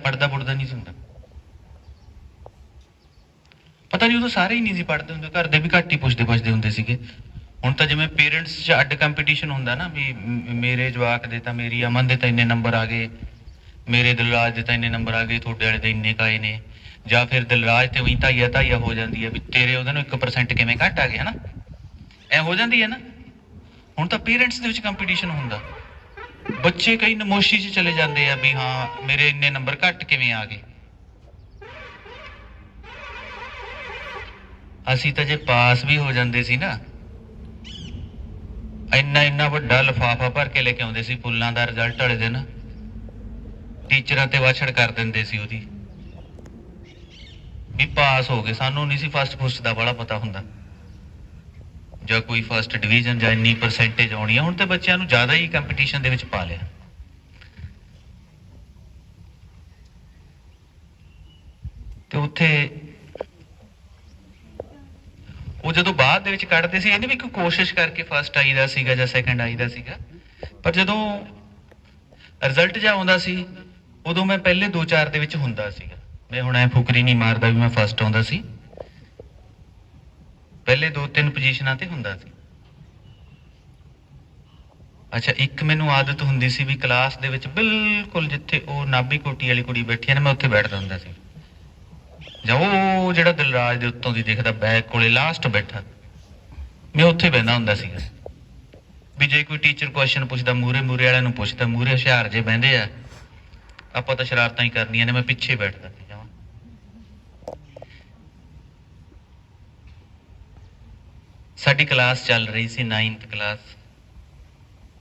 ਪੜਦਾ ਪੁੜਦਾ ਨਹੀਂ ਸੀ ਹੁੰਦਾ। ਪਤਾ ਨਹੀਂ ਉਦੋਂ ਸਾਰੇ ਹੀ ਨਹੀਂ ਸੀ ਪੜਦੇ ਹੁੰਦੇ, ਘਰ ਦੇ ਵੀ ਘੱਟ ਹੀ ਪੁੱਛਦੇ ਪੁੱਛਦੇ ਹੁੰਦੇ ਸੀਗੇ। ਹੁਣ ਤਾਂ ਜਿਵੇਂ ਪੇਰੈਂਟਸ 'ਚ ਅੱਡ ਕੰਪੀਟੀਸ਼ਨ ਹੁੰਦਾ ਨਾ ਵੀ ਮੇਰੇ ਜਵਾਕ ਦੇ ਤਾਂ ਮੇਰੀ ਅਮਨ ਦੇ ਤਾਂ ਇੰਨੇ ਨੰਬਰ ਆ ਗਏ, ਮੇਰੇ ਦਿਲਰਾਜ ਦੇ ਤਾਂ ਇੰਨੇ ਨੰਬਰ ਆ ਗਏ, ਤੁਹਾਡੇ ਵਾਲੇ ਦੇ ਇੰਨੇ ਕਾਏ ਨੇ। ਜਾਂ ਫਿਰ ਦਿਲਰਾਜ ਤੇ ਉਹੀ ਧਾਈਆ ਧਾਈਆ ਹੋ ਜਾਂਦੀ ਹੈ ਵੀ ਤੇਰੇ ਉਹਦੇ ਨੂੰ 1% ਕਿਵੇਂ ਘੱਟ ਆ ਗਿਆ ਨਾ। ਐ ਹੋ ਜਾਂਦੀ ਹੈ ਨਾ। ਹੁਣ ਤਾਂ ਪੇਰੈਂਟਸ ਦੇ ਵਿੱਚ ਕੰਪੀਟੀਸ਼ਨ ਹੁੰਦਾ। ਬੱਚੇ ਕਈ ਨਮੋਸ਼ੀ 'ਚ ਚਲੇ ਜਾਂਦੇ ਆ ਵੀ ਹਾਂ, ਮੇਰੇ ਇੰਨੇ ਨੰਬਰ ਘੱਟ ਕਿਵੇਂ ਆ ਗਏ? ਅਸੀਂ ਤਾਂ ਜੇ ਪਾਸ ਵੀ ਹੋ ਜਾਂਦੇ ਸੀ ਨਾ, ਇੰਨਾ ਇੰਨਾ ਵੱਡਾ ਲਫਾਫਾ ਭਰ ਕੇ ਲੈ ਕੇ ਆਉਂਦੇ ਸੀ ਫੁੱਲਾਂ ਦਾ ਰਿਜ਼ਲਟ ਵਾਲੇ ਦਿਨ। ਟੀਚਰਾਂ ਤੇ ਵਾਛੜ ਕਰ ਦਿੰਦੇ ਸੀ ਉਹਦੀ। ਵੀ ਪਾਸ ਹੋ ਗਏ, ਸਾਨੂੰ ਨਹੀਂ ਸੀ ਫਸਟ ਫੁਸਟ ਦਾ ਬੜਾ ਪਤਾ ਹੁੰਦਾ। ਜਾਂ ਕੋਈ ਫਸਟ ਡਿਵੀਜ਼ਨ ਜਾਂ ਇੰਨੀ ਪਰਸੈਂਟੇਜ ਆਉਣੀ ਆ, ਹੁਣ ਤੇ ਬੱਚਿਆਂ ਨੂੰ ਜ਼ਿਆਦਾ ਹੀ ਕੰਪੀਟੀਸ਼ਨ ਦੇ ਵਿੱਚ ਪਾ ਲਿਆ। ਤੇ ਉੱਥੇ ਉਹ ਜਦੋਂ ਬਾਅਦ ਦੇ ਵਿੱਚ ਕੱਢਦੇ ਸੀ, ਇਹਨੇ ਵੀ ਕੋਈ ਕੋਸ਼ਿਸ਼ ਕਰਕੇ ਫਸਟ ਆਈਦਾ ਸੀਗਾ ਜਾਂ ਸੈਕੰਡ ਆਈਦਾ ਸੀਗਾ। ਪਰ ਜਦੋਂ ਰਿਜ਼ਲਟ ਜਾ ਆਉਂਦਾ ਸੀ, ਉਦੋਂ ਮੈਂ ਪਹਿਲੇ 2-4 ਦੇ ਵਿੱਚ ਹੁੰਦਾ ਸੀਗਾ। ਮੈਂ ਹੁਣ ਐ ਫੁਕਰੀ ਨਹੀਂ ਮਾਰਦਾ ਵੀ ਮੈਂ ਫਸਟ ਆਉਂਦਾ ਸੀ। ਪਹਿਲੇ 2-3 ਪੋਜੀਸ਼ਨਾਂ ਤੇ ਹੁੰਦਾ ਸੀ। ਅੱਛਾ, ਇੱਕ ਮੈਨੂੰ ਆਦਤ ਹੁੰਦੀ ਸੀ ਵੀ ਕਲਾਸ ਦੇ ਵਿੱਚ ਬਿਲਕੁਲ ਜਿੱਥੇ ਉਹ ਨਾਭੀ ਕੋਟੀ ਵਾਲੀ ਕੁੜੀ ਬੈਠੀ ਹੈ ਨਾ, ਮੈਂ ਉੱਥੇ ਬੈਠਦਾ ਹੁੰਦਾ ਸੀ। ਜਾਂ ਉਹ ਜਿਹੜਾ ਦਿਲਰਾਜ ਦੇ ਉੱਤੋਂ ਦੀ ਦਿਖਦਾ ਬੈਕ ਕੋਲੇ ਲਾਸਟ ਬੈਠਾ, ਮੈਂ ਉੱਥੇ ਬੈਠਾ ਹੁੰਦਾ ਸੀਗਾ। ਵੀ ਜੇ ਕੋਈ ਟੀਚਰ ਕੁਐਸਚਨ ਪੁੱਛਦਾ ਮੂਰੇ ਮੂਰੇ ਵਾਲਿਆਂ ਨੂੰ ਪੁੱਛਦਾ ਮੂਰੇ ਹੁਸ਼ਿਆਰ ਜੇ ਬਹਿੰਦੇ ਆ, ਆਪਾਂ ਤਾਂ ਸ਼ਰਾਰਤਾਂ ਹੀ ਕਰਨੀਆਂ ਨੇ, ਮੈਂ ਪਿੱਛੇ ਬੈਠਦਾ ਸੀ ਜਮਾਂ ਸਾਡੀ ਕਲਾਸ ਚੱਲ ਰਹੀ ਸੀ 9th ਕਲਾਸ।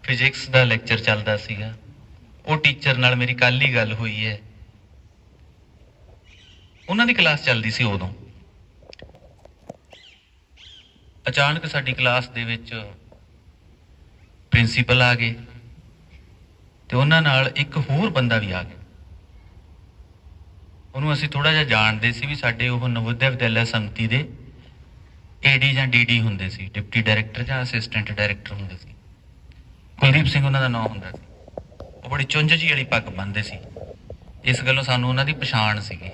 ਫਿਜ਼ਿਕਸ ਦਾ ਲੈਕਚਰ ਚੱਲਦਾ ਸੀਗਾ। ਉਹ ਟੀਚਰ ਨਾਲ ਮੇਰੀ ਕੱਲ ਹੀ ਗੱਲ ਹੋਈ ਹੈ। ਉਹਨਾਂ ਦੀ ਕਲਾਸ ਚੱਲਦੀ ਸੀ ਉਦੋਂ। ਅਚਾਨਕ ਸਾਡੀ ਕਲਾਸ ਦੇ ਵਿੱਚ ਪ੍ਰਿੰਸੀਪਲ ਆ ਗਏ ਤੇ ਉਹਨਾਂ ਨਾਲ ਇੱਕ ਹੋਰ ਬੰਦਾ ਵੀ ਆ ਗਿਆ। ਉਹਨੂੰ ਅਸੀਂ ਥੋੜਾ ਜਿਹਾ ਜਾਣਦੇ ਸੀ ਵੀ ਸਾਡੇ ਉਹ ਨਵੋਦਿਆ ਵਿਦਿਆਲਿਆ ਸੰਮਤੀ ਦੇ ਏਡੀ ਜਾਂ ਡੀਡੀ ਹੁੰਦੇ ਸੀ, ਡਿਪਟੀ ਡਾਇਰੈਕਟਰ ਜਾਂ ਅਸਿਸਟੈਂਟ ਡਾਇਰੈਕਟਰ ਹੁੰਦੇ ਸੀ। ਕੁਲਦੀਪ ਸਿੰਘ ਉਹਨਾਂ ਦਾ ਨਾਮ ਹੁੰਦਾ ਸੀ। ਉਹ ਬੜੀ ਚੁੰਝ ਜੀ ਵਾਲੀ ਪੱਗ ਬੰਨਦੇ ਸੀ। ਇਸ ਗੱਲੋਂ ਸਾਨੂੰ ਉਹਨਾਂ ਦੀ ਪਛਾਣ ਸੀਗੀ।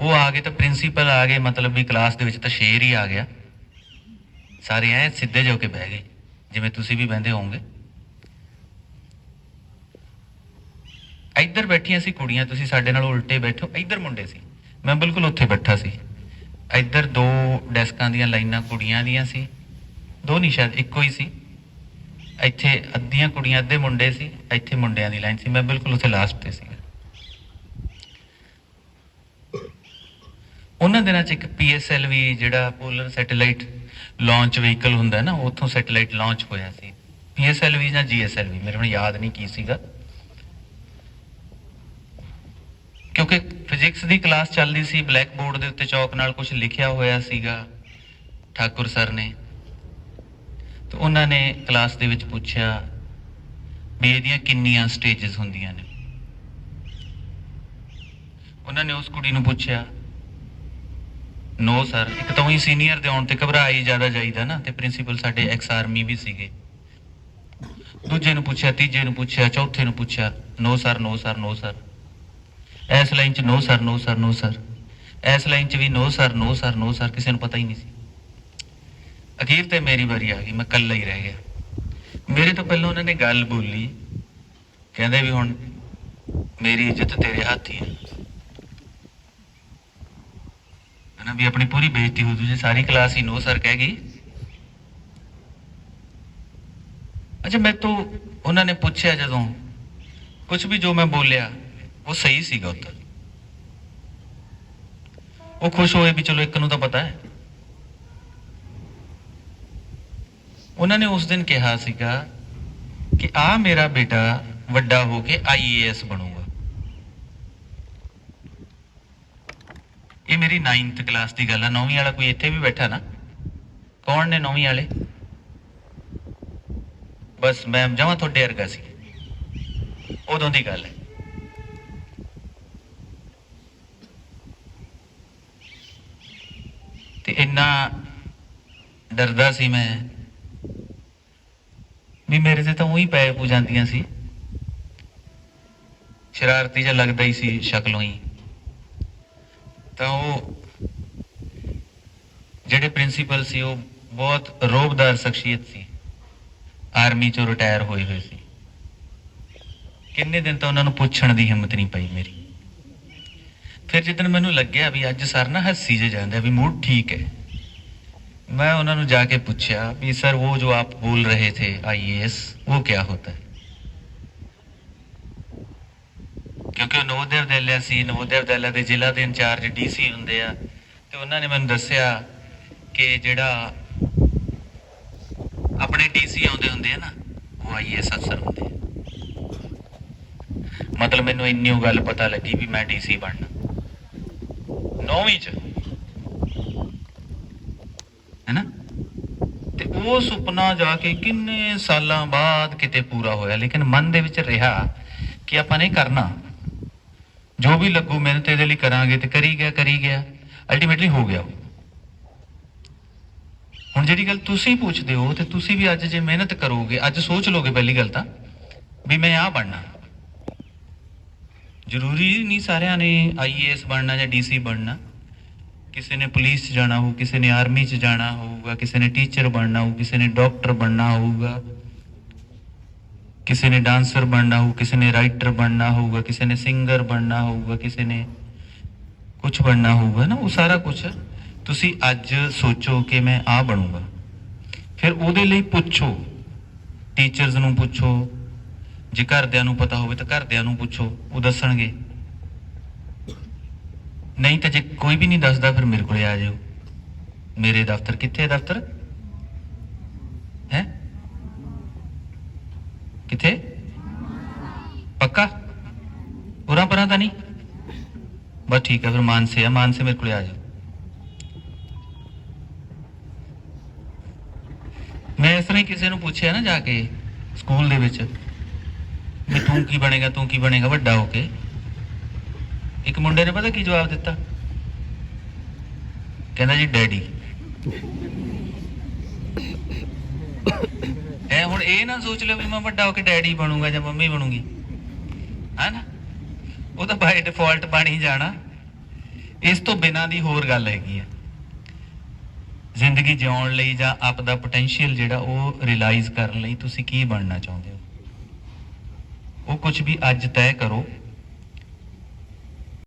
ਉਹ ਆ ਗਏ ਤਾਂ ਪ੍ਰਿੰਸੀਪਲ ਆ ਗਏ, ਮਤਲਬ ਵੀ ਕਲਾਸ ਦੇ ਵਿੱਚ ਤਾਂ ਸ਼ੇਰ ਹੀ ਆ ਗਿਆ। ਸਾਰੇ ਐ ਸਿੱਧੇ ਜੋ ਕੇ ਬਹਿ ਗਏ, ਜਿਵੇਂ ਤੁਸੀਂ ਵੀ ਬਹਿੰਦੇ ਹੋਵੋਗੇ। ਇੱਧਰ ਬੈਠੀਆਂ ਸੀ ਕੁੜੀਆਂ, ਤੁਸੀਂ ਸਾਡੇ ਨਾਲ ਉਲਟੇ ਬੈਠੋ, ਇੱਧਰ ਮੁੰਡੇ ਸੀ। ਮੈਂ ਬਿਲਕੁਲ ਉੱਥੇ ਬੈਠਾ ਸੀ। ਇੱਧਰ ਦੋ ਡੈਸਕਾਂ ਦੀਆਂ ਲਾਈਨਾਂ ਕੁੜੀਆਂ ਦੀਆਂ ਸੀ। ਦੋ ਨਹੀਂ ਸ਼ਾਇਦ ਇੱਕੋ ਹੀ ਸੀ। ਇੱਥੇ ਅੱਧੀਆਂ ਕੁੜੀਆਂ, ਅੱਧੇ ਮੁੰਡੇ ਸੀ। ਇੱਥੇ ਮੁੰਡਿਆਂ ਦੀ ਲਾਈਨ ਸੀ। ਮੈਂ ਬਿਲਕੁਲ ਉੱਥੇ ਲਾਸਟ ਤੇ ਸੀ ਉਹਨਾਂ ਦਿਨਾਂ 'ਚ ਇੱਕ PSLV ਜਿਹੜਾ ਪੋਲਰ ਸੈਟੇਲਾਈਟ ਲਾਂਚ ਵਹੀਕਲ ਹੁੰਦਾ ਨਾ, ਉੱਥੋਂ ਸੈਟੇਲਾਈਟ ਲਾਂਚ ਹੋਇਆ ਸੀ। PSLV ਜਾਂ GSLV ਮੇਰੇ ਹੁਣ ਯਾਦ ਨਹੀਂ ਕੀ ਸੀਗਾ। ਕਿਉਂਕਿ ਫਿਜ਼ਿਕਸ ਦੀ ਕਲਾਸ ਚੱਲਦੀ ਸੀ ਬਲੈਕ ਬੋਰਡ ਦੇ ਉੱਤੇ ਚੌਕ ਨਾਲ ਕੁਝ ਲਿਖਿਆ ਹੋਇਆ ਸੀਗਾ, ਠਾਕੁਰ ਸਰ ਨੇ। ਤੇ ਉਹਨਾਂ ਨੇ ਕਲਾਸ ਦੇ ਵਿੱਚ ਪੁੱਛਿਆ ਵੀ ਇਹਦੀਆਂ ਕਿੰਨੀਆਂ ਸਟੇजेस ਹੁੰਦੀਆਂ ਨੇ। ਉਹਨਾਂ ਨੇ ਉਸ ਕੁੜੀ ਨੂੰ ਪੁੱਛਿਆ ਨੋ ਸਰ ਇੱਕ ਤਾਂ ਹੀ ਸੀਨੀਅਰ ਦੇ ਆਉਣ ਤੇ ਘਬਰਾਈ ਜ਼ਿਆਦਾ ਜਾਈਦਾ ਨਾ, ਤੇ ਪ੍ਰਿੰਸੀਪਲ ਸਾਡੇ ਐਕਸ ਆਰਮੀ ਵੀ ਸੀਗੇ। ਦੂਜੇ ਨੂੰ ਪੁੱਛਿਆ, ਤੀਜੇ ਨੂੰ ਪੁੱਛਿਆ, ਚੌਥੇ ਨੂੰ ਪੁੱਛਿਆ no sir no sir no sir ਇਸ ਲਾਈਨ 'ਚ no sir no sir no sir. ਇਸ ਲਾਈਨ 'ਚ ਵੀ no sir no sir no sir, ਕਿਸੇ ਨੂੰ ਪਤਾ ਹੀ ਨਹੀਂ ਸੀ। ਅਖੀਰ ਤੇ ਮੇਰੀ ਵਾਰੀ ਆ ਗਈ, ਮੈਂ ਇਕੱਲਾ ਹੀ ਰਹਿ ਗਿਆ। ਮੇਰੇ ਤੋਂ ਪਹਿਲਾਂ ਉਹਨਾਂ ਨੇ ਗੱਲ ਬੋਲੀ। ਕਹਿੰਦੇ ਵੀ ਹੁਣ ਮੇਰੀ ਇੱਜ਼ਤ ਤੇਰੇ ਹੱਥ ਹੀ ਹੈ ਹਨਾ ਵੀ ਆਪਣੀ ਪੂਰੀ ਬੇਇੱਜ਼ਤੀ ਹੋ ਜੂ, ਜੇ ਸਾਰੀ ਕਲਾਸ ਹੀ ਨੋ ਸਰ ਕਹਿ ਗਈ। ਅੱਛਾ ਮੈਂ ਤੋਂ ਉਹਨਾਂ ਨੇ ਪੁੱਛਿਆ ਜਦੋਂ ਕੁਝ ਵੀ ਜੋ ਮੈਂ ਬੋਲਿਆ ਉਹ ਸਹੀ ਸੀਗਾ ਉੱਤਰ। ਉਹ ਖੁਸ਼ ਹੋਏ ਵੀ ਚਲੋ ਇੱਕ ਨੂੰ ਤਾਂ ਪਤਾ ਹੈ। ਉਹਨਾਂ ਨੇ ਉਸ ਦਿਨ ਕਿਹਾ ਸੀਗਾ ਕਿ ਆ ਮੇਰਾ ਬੇਟਾ ਵੱਡਾ ਹੋ ਕੇ ਆਈਏਐਸ ਬਣੂਗਾ। ਇਹ ਮੇਰੀ 9th ਕਲਾਸ ਦੀ ਗੱਲ ਆ 9ਵੀਂ ਵਾਲਾ ਕੋਈ ਇੱਥੇ ਵੀ ਬੈਠਾ ਨਾ। ਕੌਣ ਨੇ 9ਵੀਂ ਵਾਲੇ? ਬਸ ਮੈਂ ਜਮਾ ਤੁਹਾਡੇ ਵਰਗਾ ਸੀ। ਉਦੋਂ ਦੀ ਗੱਲ ਹੈ। ਤੇ ਇੰਨਾ ਡਰਦਾ ਸੀ ਮੈਂ ਵੀ ਮੇਰੇ ਤੇ ਤਾਂ ਉਹੀ ਪੈ ਪੂ ਜਾਂਦੀਆਂ ਸੀ। ਸ਼ਰਾਰਤੀ ਜਿਹਾ ਲੱਗਦਾ ਹੀ ਸੀ ਸ਼ਕਲੋਂ ਹੀ ਤਾਂ ਉਹ ਜਿਹੜੇ ਪ੍ਰਿੰਸੀਪਲ ਸੀ, ਉਹ ਬਹੁਤ ਰੋਬਦਾਰ ਸ਼ਖਸੀਅਤ ਸੀ। ਆਰਮੀ ਚੋਂ ਰਿਟਾਇਰ ਹੋਏ ਹੋਏ ਸੀ। ਕਿੰਨੇ ਦਿਨ ਤਾਂ ਉਹਨਾਂ ਨੂੰ ਪੁੱਛਣ ਦੀ ਹਿੰਮਤ ਨਹੀਂ ਪਈ ਮੇਰੀ। ਫਿਰ ਜਿੱਦਣ ਮੈਨੂੰ ਲੱਗਿਆ ਵੀ ਅੱਜ ਸਰ ਨਾ ਹੱਸੀ ਜੇ ਜਾਂਦੇ ਵੀ ਮੂਡ ਠੀਕ ਹੈ मैं उन्होंने जाके पूछा भी सर वो जो आप बोल रहे थे आईएएस वो क्या होता है ਕਿਉਂਕਿ ਉਹ ਨਵੋਦਿਆ ਵਿਦਿਆਲਿਆ ਸੀ ਨਵੋਦਿਆ ਵਿਦਿਆਲਿਆ ਦੇ ਜ਼ਿਲ੍ਹਾ ਦੇ ਇੰਚਾਰਜ ਡੀਸੀ ਹੁੰਦੇ ਆ ਤੇ ਉਹਨਾਂ ਨੇ ਮੈਨੂੰ ਦੱਸਿਆ ਕਿ ਜਿਹੜਾ ਆਪਣੇ ਡੀਸੀ ਆਉਂਦੇ ਹੁੰਦੇ ਆ ਨਾ ਉਹ ਆਈਐਸ ਅਫਸਰ ਹੁੰਦੇ ਆ ਮਤਲਬ ਮੈਨੂੰ ਇੰਨੀ ਓ ਗੱਲ ਪਤਾ ਲੱਗੀ ਵੀ ਮੈਂ ਡੀਸੀ ਬਣਨਾ ਨੌਵੀਂ ਚ। ਹੈਨਾ? ਤੇ ਉਹ ਸੁਪਨਾ ਜਾ ਕੇ ਕਿੰਨੇ ਸਾਲਾਂ ਬਾਅਦ ਕਿਤੇ ਪੂਰਾ ਹੋਇਆ, ਲੇਕਿਨ ਮਨ ਦੇ ਵਿੱਚ ਰਿਹਾ ਕਿ ਆਪਾਂ ਨੇ ਕਰਨਾ। ਜੋ ਵੀ ਲੱਗੂ, ਮਿਹਨਤ ਇਹਦੇ ਲਈ ਕਰਾਂਗੇ ਤੇ ਕਰੀ ਗਿਆ ਕਰੀ ਗਿਆ। ਅਲਟੀਮੇਟਲੀ ਹੋ ਗਿਆ ਉਹ। ਹੁਣ ਜਿਹੜੀ ਗੱਲ ਤੁਸੀਂ ਪੁੱਛਦੇ ਹੋ ਤੇ ਤੁਸੀਂ ਵੀ ਅੱਜ ਜੇ ਮਿਹਨਤ ਕਰੋਗੇ, ਅੱਜ ਸੋਚ ਲੋਗੇ ਪਹਿਲੀ ਗੱਲ ਤਾਂ, ਵੀ ਮੈਂ ਆਹ ਬਣਨਾ। ਜ਼ਰੂਰੀ ਨਹੀਂ ਸਾਰਿਆਂ ਨੇ ਆਈਏਐਸ ਬਣਨਾ ਜਾਂ ਡੀਸੀ ਬਣਨਾ ਕਿਸੇ ਨੇ ਪੁਲਿਸ 'ਚ ਜਾਣਾ ਹੋਊ ਕਿਸੇ ਨੇ ਆਰਮੀ 'ਚ ਜਾਣਾ ਹੋਊਗਾ ਕਿਸੇ ਨੇ ਟੀਚਰ ਬਣਨਾ ਹੋਊ ਕਿਸੇ ਨੇ ਡਾਕਟਰ ਬਣਨਾ ਹੋਊਗਾ ਕਿਸੇ ਨੇ ਡਾਂਸਰ ਬਣਨਾ ਹੋਊ ਕਿਸੇ ਨੇ ਰਾਈਟਰ ਬਣਨਾ ਹੋਊਗਾ ਕਿਸੇ ਨੇ ਸਿੰਗਰ ਬਣਨਾ ਹੋਊਗਾ ਕਿਸੇ ਨੇ ਕੁਝ ਬਣਨਾ ਹੋਊਗਾ ਨਾ ਉਹ ਸਾਰਾ ਕੁਝ ਤੁਸੀਂ ਅੱਜ ਸੋਚੋ ਕਿ ਮੈਂ ਆ ਬਣੂੰਗਾ ਫਿਰ ਉਹਦੇ ਲਈ ਪੁੱਛੋ ਟੀਚਰਸ ਨੂੰ ਪੁੱਛੋ ਜੇ ਘਰਦਿਆਂ ਨੂੰ ਪਤਾ ਹੋਵੇ ਤਾਂ ਘਰਦਿਆਂ ਨੂੰ ਪੁੱਛੋ, ਉਹ ਦੱਸਣਗੇ। ਨਹੀਂ ਤਾਂ ਜੇ ਕੋਈ ਵੀ ਨਹੀਂ ਦੱਸਦਾ, ਫਿਰ ਮੇਰੇ ਕੋਲੇ ਆ ਜਾਓ। ਮੇਰੇ ਦਫ਼ਤਰ ਕਿੱਥੇ ਹੈ ਦਫ਼ਤਰ? ਹੈ? ਕਿੱਥੇ? ਪੱਕਾ? ਉਰਾਂ ਪਰਾਂ ਤਾਂ ਨਹੀਂ? ਬਸ ਠੀਕ ਹੈ ਫਿਰ ਮਾਨਸੇ ਆ, ਮਾਨਸੇ ਮੇਰੇ ਕੋਲੇ ਆ ਜਾਓ। ਮੈਂ ਇਸ ਤਰ੍ਹਾਂ ਹੀ ਕਿਸੇ ਨੂੰ ਪੁੱਛਿਆ ਨਾ ਜਾ ਕੇ, ਸਕੂਲ ਦੇ ਵਿੱਚ। ਵੀ ਤੂੰ ਕੀ ਬਣੇਗਾ, ਤੂੰ ਕੀ ਬਣੇਗਾ, ਵੱਡਾ ਹੋ ਕੇ। ਇੱਕ ਮੁੰਡੇ ਨੇ ਪਤਾ ਕੀ ਜਵਾਬ ਦਿੱਤਾ? ਕਹਿੰਦਾ ਜੀ, ਡੈਡੀ। ਐ ਹੁਣ ਇਹ ਨਾ ਸੋਚ ਲਿਓ ਵੀ ਮੈਂ ਵੱਡਾ ਹੋ ਕੇ ਡੈਡੀ ਬਣੂਗਾ ਜਾਂ ਮੰਮੀ ਬਣੂਗੀ। ਹੈ ਨਾ ਉਹ ਤਾਂ ਬਾਈ ਡਿਫਾਲਟ ਬਣ ਹੀ ਜਾਣਾ। ਇਸ ਤੋਂ ਬਿਨਾਂ ਦੀ ਹੋਰ ਗੱਲ ਹੈਗੀ ਆ। ਜ਼ਿੰਦਗੀ ਜਿਉਣ ਲਈ ਜਾਂ ਆਪ ਦਾ ਪੋਟੈਂਸ਼ੀਅਲ ਜਿਹੜਾ ਉਹ ਰਿਅਲਾਈਜ਼ ਕਰਨ ਲਈ ਤੁਸੀਂ ਕੀ ਬਣਨਾ ਚਾਹੁੰਦੇ ਹੋ? ਉਹ ਕੁਝ ਵੀ ਅੱਜ ਤੈਅ ਕਰੋ।